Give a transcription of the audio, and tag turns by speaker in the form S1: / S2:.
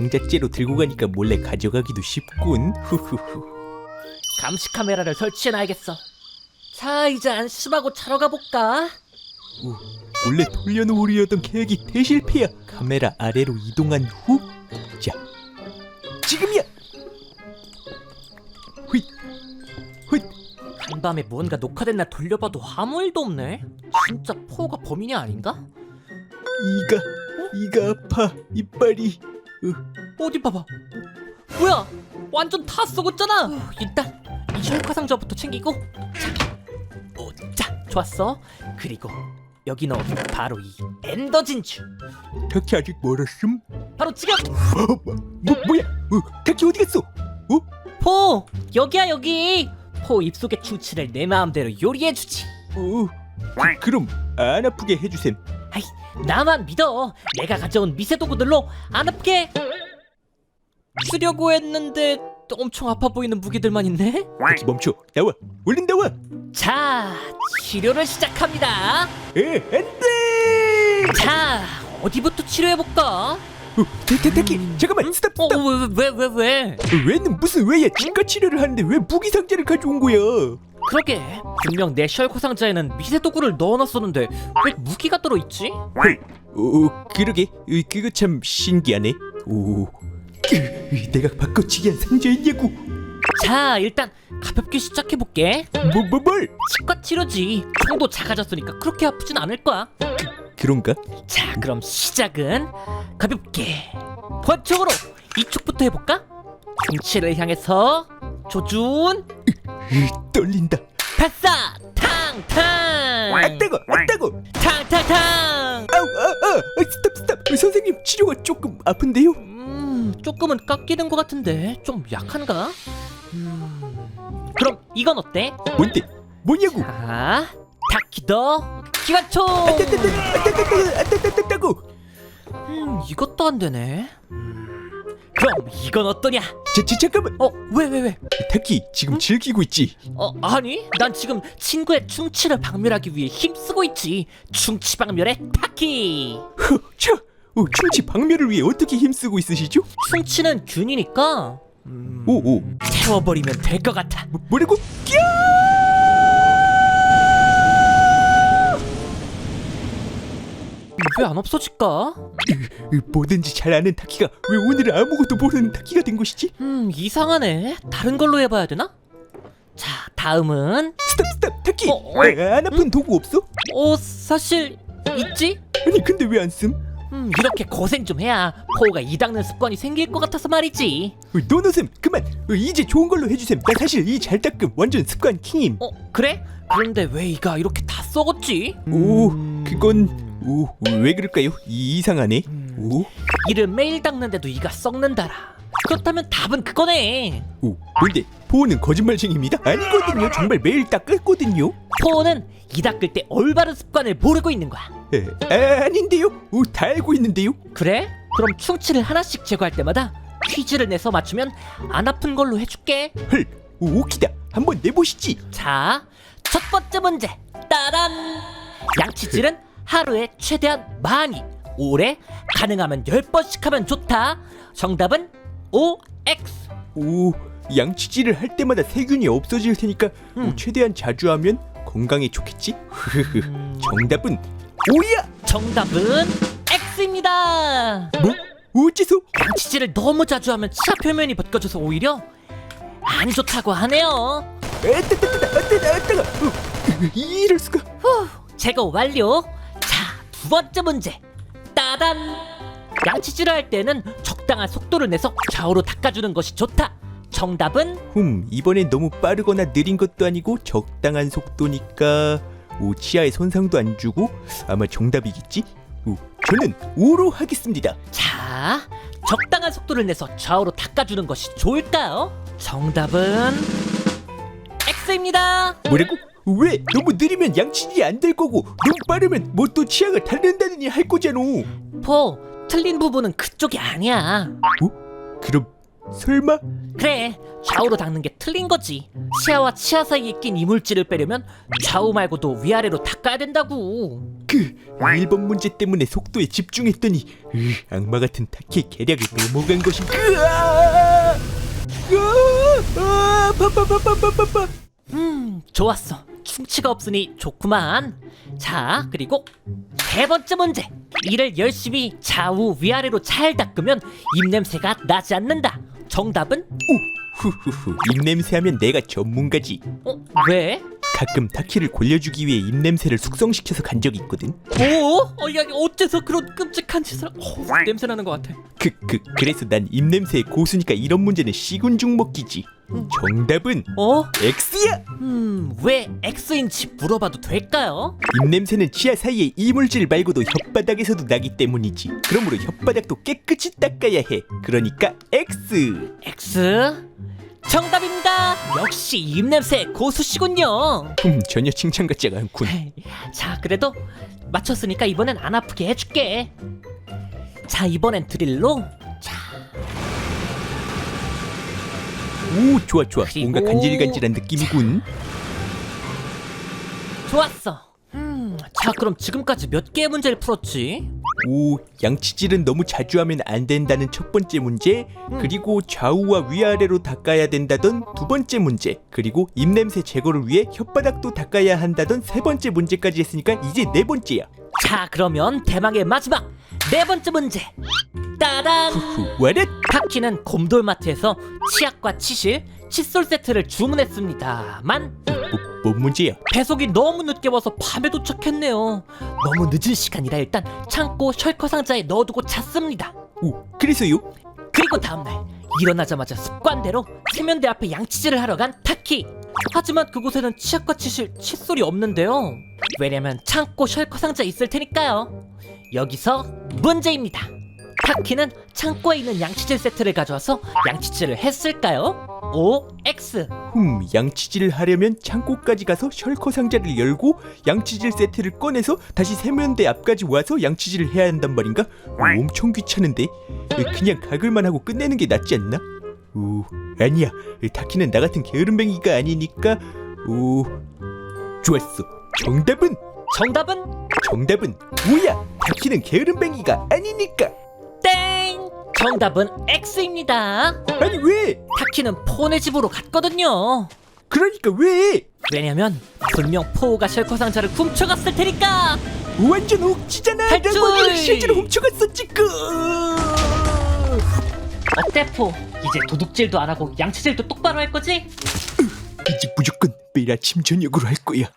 S1: 상자째로 들고 가니까 몰래 가져가기도 쉽군. 후후후.
S2: 감시 카메라를 설치해놔야겠어. 자, 이제 안심하고 자러 가볼까?
S1: 오, 원래 돌려놓으려던 계획이 대실패야. 카메라 아래로 이동한 후, 자, 지금이야. 휘, 휘.
S2: 간밤에 뭔가 녹화됐나 돌려봐도 아무 일도 없네. 진짜 포가 범인이 아닌가?
S1: 이가, 이가 아파. 이빨이.
S2: 어디 봐봐. 뭐야? 완전 다 썩었잖아. 일단 이 혈화상자부터 챙기고. 자, 어, 자, 좋았어. 그리고 여기 넣은 바로 이 엔더 진주.
S1: 타키 아직 멀었음.
S2: 바로 지금
S1: 어, 뭐, 뭐 뭐야? 어, 타키 어디 갔어?
S2: 포 여기야 여기. 포 입속의 충치를 내 마음대로 요리해 주지.
S1: 어, 그, 그럼 안 아프게 해주셈.
S2: 아이 나만 믿어. 내가 가져온 미세 도구들로 안 아프게. 쓰려고 했는데 또 엄청 아파 보이는 무기들만 있네.
S1: 타키 멈춰. 나와. 얼른 나와.
S2: 자, 치료를 시작합니다.
S1: 에, 안돼.
S2: 자, 어디부터 치료해 볼까?
S1: 어, 타, 타, 타키 잠깐만 스탑
S2: 어,
S1: 스탑.
S2: 왜, 왜, 왜, 왜?
S1: 왜는 무슨 왜야? 치과 치료를 하는데 왜 무기 상자를 가져온 거야?
S2: 그러게, 분명 내 셜 코 상자에는 미세 도구를 넣어놨었는데 왜 무기가 들어있지?
S1: 오, 그러게. 으, 그거 참 신기하네. 오, 으, 내가 바꿔치기 한 상자였냐고.
S2: 자, 일단 가볍게 시작해볼게.
S1: 뭐, 뭐, 뭘?
S2: 치과 치료지. 총도 작아졌으니까 그렇게 아프진 않을 거야.
S1: 그런가?
S2: 자, 그럼 시작은 가볍게 권총으로 이쪽부터 해볼까? 중치를 향해서 조준
S1: 으, 떨린다.
S2: 발사! 탕탕!
S1: 아 뜨거, 아 뜨거.
S2: 탕탕탕!
S1: 아우, 아, 아, 아, 스탑, 스탑. 선생님 치료가 조금 아픈데요?
S2: 음, 조금은 깎이는 것 같은데 좀 약한가? 음, 그럼 이건 어때?
S1: 뭔데? 뭐냐고?
S2: 자, 다키더 기관총!
S1: 아, 따, 따, 따, 아, 따, 따, 따, 아, 따, 따, 따, 따고.
S2: 음, 이것도 안 되네. 음, 그럼 이건 어떠냐?
S1: 자, 자, 잠깐만.
S2: 어 왜 왜 왜?
S1: 타키 지금 즐기고 있지?
S2: 어 아니 난 지금 친구의 충치를 박멸하기 위해 힘쓰고 있지 충치 박멸의 타키
S1: 허, 차. 어, 충치 박멸을 위해 어떻게 힘쓰고 있으시죠?
S2: 충치는 균이니까
S1: 오, 오.
S2: 태워버리면 될 것 같아
S1: 뭐, 뭐라고?
S2: 왜 안 없어질까?
S1: 으, 뭐든지 잘 아는 타키가 왜 오늘은 아무것도 모르는 타키가 된 것이지?
S2: 음 이상하네 다른 걸로 해봐야 되나? 자 다음은
S1: 스탑 스탑 타키
S2: 어, 어?
S1: 아, 안 아픈 도구 없어?
S2: 어 사실 있지?
S1: 아니 근데 왜 안 씀?
S2: 음 이렇게 고생 좀 해야 포가 이 닦는 습관이 생길 것 같아서 말이지
S1: 어, 노노쌤 그만 어, 이제 좋은 걸로 해주셈 나 사실 이 잘 닦음 완전 습관 킹임
S2: 어 그래? 그런데 왜 이가 이렇게 다 썩었지?
S1: 오 그건 오 왜 그럴까요? 이, 이상하네. 오,
S2: 이를 매일 닦는데도 이가 썩는다라. 그렇다면 답은 그거네.
S1: 오 뭔데? 보호는 거짓말쟁입니다? 아니거든요. 정말 매일 닦았거든요.
S2: 포는 이 닦을 때 올바른 습관을 모르고 있는 거야.
S1: 에, 아, 아닌데요? 오, 다 알고 있는데요.
S2: 그래? 그럼 충치를 하나씩 제거할 때마다 퀴즈를 내서 맞추면 안 아픈 걸로 해줄게.
S1: 헐 오, 오키다. 한번 내보시지.
S2: 자, 첫 번째 문제. 따란! 양치질은 하루에 최대한 많이, 오래, 가능하면 10번씩 하면 좋다. 정답은 OX.
S1: 오 양치질을 할 때마다 세균이 없어질 테니까 오,
S2: 음.
S1: 최대한 자주 하면 건강에 좋겠지? 흐흐흐 정답은 오야!
S2: 정답은 X입니다.
S1: 뭐? 어째서?
S2: 양치질을 너무 자주 하면 치아 표면이 벗겨져서 오히려 안 좋다고 하네요.
S1: 아따가 어, 이럴 수가
S2: 제거 완료. 자, 두 번째 문제. 따단. 양치질을 할 때는 적당한 속도를 내서 좌우로 닦아주는 것이 좋다. 정답은
S1: 흠 이번엔 너무 빠르거나 느린 것도 아니고 적당한 속도니까 오 치아에 손상도 안 주고 아마 정답이겠지? 오 저는 오로 하겠습니다
S2: 자, 적당한 속도를 내서 좌우로 닦아주는 것이 좋을까요? 정답은 X입니다.
S1: 뭐라고? 왜? 너무 느리면 양치질이 안 될 거고 너무 빠르면 뭐 또 치아가 닳는다느니 할 거잖아
S2: 포, 틀린 부분은 그쪽이 아니야.
S1: 그럼 설마?
S2: 그래, 좌우로 닦는 게 틀린 거지. 치아와 치아 사이에 낀 이물질을 빼려면 좌우 말고도 위아래로 닦아야 된다고.
S1: 그 1번 문제 때문에 속도에 집중했더니 으, 악마 같은 타키의 계략을 넘어간 것이 으아! 으아! 파파파파파파파
S2: 음, 좋았어. 충치가 없으니 좋구만. 자, 그리고 세 번째 문제. 이를 열심히 좌우 위아래로 잘 닦으면 입냄새가 나지 않는다. 정답은?
S1: 후후후 입냄새 하면 내가 전문가지
S2: 어, 왜?
S1: 가끔 타키를 골려주기 위해 입냄새를 숙성시켜서 간 적이 있거든
S2: 오? 어, 야, 어째서 그런 끔찍한 짓을? 어, 냄새 나는 것 같아.
S1: 그, 그, 그래서 난 입냄새의 고수니까 이런 문제는 시군죽 먹기지 정답은
S2: 어?
S1: X야
S2: 음, 왜 X인지 물어봐도 될까요?
S1: 입냄새는 치아 사이의 이물질 말고도 혓바닥에서도 나기 때문이지 그러므로 혓바닥도 깨끗이 닦아야 해 그러니까 X
S2: X? 정답입니다. 역시 입냄새 고수시군요.
S1: 음, 전혀 칭찬 같지가 않군
S2: 자, 그래도 맞췄으니까 이번엔 안 아프게 해줄게. 자, 이번엔 드릴로. 자,
S1: 오 좋아 좋아
S2: 그리고-
S1: 뭔가 간질간질한 느낌이군
S2: 좋았어. 음, 자, 그럼 지금까지 몇 개의 문제를 풀었지?
S1: 오 양치질은 너무 자주 하면 안 된다는 첫 번째 문제 그리고 좌우와 위아래로 닦아야 된다던 두 번째 문제 그리고 입냄새 제거를 위해 혓바닥도 닦아야 한다던 세 번째 문제까지 했으니까 이제 네 번째야
S2: 자, 그러면 대망의 마지막 네 번째 문제. 따단!
S1: 후 와렛
S2: 타키는 곰돌마트에서 치약과 치실, 칫솔 세트를 주문했습니다만
S1: 뭐, 뭔 문제야
S2: 배송이 너무 늦게 와서 밤에 도착했네요. 너무 늦은 시간이라 일단 창고 셜커 상자에 넣어두고 잤습니다.
S1: 오 그래서요
S2: 그리고 다음날 일어나자마자 습관대로 세면대 앞에 양치질을 하러 간 타키. 하지만 그곳에는 치약과 치실, 칫솔이 없는데요. 왜냐면 창고 셜커 상자에 있을 테니까요. 여기서 문제입니다. 타키는 창고에 있는 양치질 세트를 가져와서 양치질을 했을까요? O, X.
S1: 흠 양치질을 하려면 창고까지 가서 셜커 상자를 열고 양치질 세트를 꺼내서 다시 세면대 앞까지 와서 양치질을 해야 한단 말인가? 오, 엄청 귀찮은데 그냥 가글만 하고 끝내는 게 낫지 않나? 오 아니야 타키는 나 같은 게으름뱅이가 아니니까 오 좋았어 정답은
S2: 정답은
S1: 정답은 뭐야 타키는 게으름뱅이가 아니니까
S2: 땡! 정답은 X입니다.
S1: 아니 왜
S2: 타키는 포네 집으로 갔거든요.
S1: 그러니까 왜
S2: 왜냐면 분명 포우가 셜커 상자를 훔쳐갔을 테니까.
S1: 완전 옥치잖아
S2: 탈출!
S1: 실제로 훔쳐갔었지 그
S2: 어때 포? 이제 도둑질도 안 하고 양치질도 똑바로 할 거지?
S1: 이제 무조건 매일 아침 저녁으로 할 거야